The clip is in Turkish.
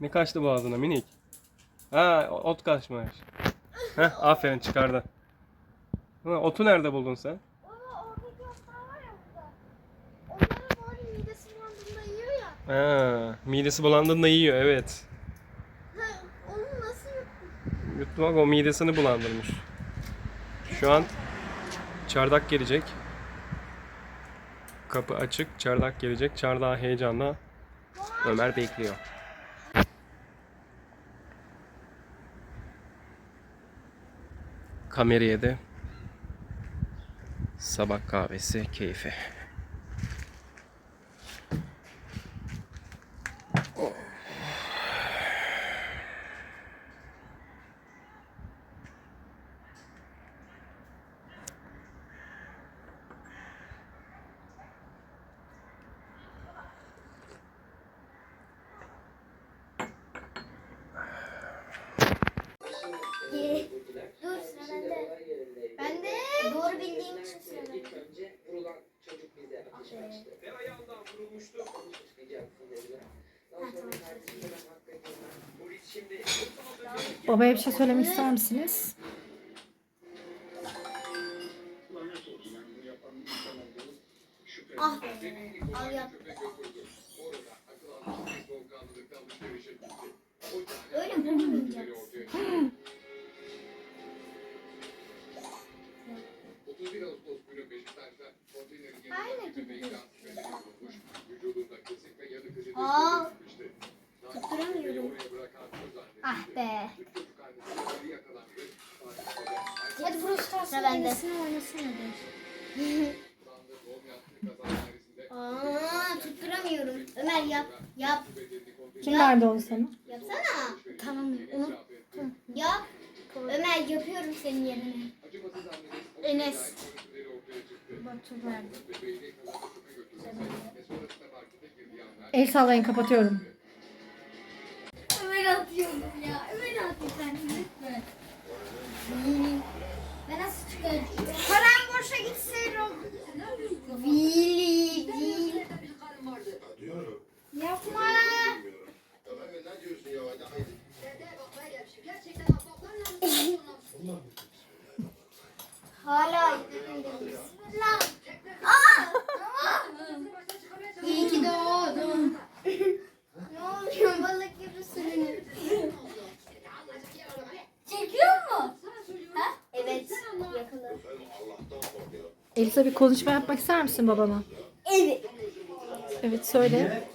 Ne kaçtı boğazına minik? Ha ot kaçmış. Heh aferin çıkardı. Ha, otu nerede buldun sen? Baba oradaki otlar var ya burada. Onları böyle midesi bulandığında yiyor ya. Ha, midesi bulandığında yiyor evet. Ha, onu nasıl yuttun? Yuttu bak o midesini bulandırmış. Şu an çardak gelecek. Kapı açık, çardak gelecek. Çardağı heyecanla Ömer bekliyor. Kameraya da sabah kahvesi keyfi. Bildiğim için sıra bende. önce vurulan çocuk bize ateş açtı. Ve ayağından vurulmuştu. Murit şimdi Babaya bir şey söylemek ister misiniz? Ah be. Al yap. 31 Ağustos günü Beşiktaş'ta konteynerin yanında gibi. bir şüpheleri bulunmuş. Vücudunda kesik ve yarı kızı Aa. düşmüştü. Tutturamıyorum. Ah be. Hadi Stars'ın yenisini oynasana de. Aa tutturamıyorum. Ömer yap. Yap. Kim verdi onu sana? Yapsana. Tamam unuttum. Yap. Ömer yapıyorum senin yerine. Enes. Batu El sallayın kapatıyorum. Ömer atıyorum ya. Ömer atıyor sen lütfen. Hmm. Ben nasıl çıkarım? Param boşa gitse Vili değil. Diyorum. Yapma. Ya ben ne diyorsun ya? Hadi haydi. Allah Hala Bismillah. Aa! İyi ki doğdun. ne oluyor balık gibi sürünür. Çekiyor mu? Ha? Evet. Yakala. Elisa bir konuşma yapmak ister misin babana? Evet. Evet söyle.